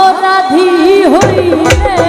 অপরাধী হইলে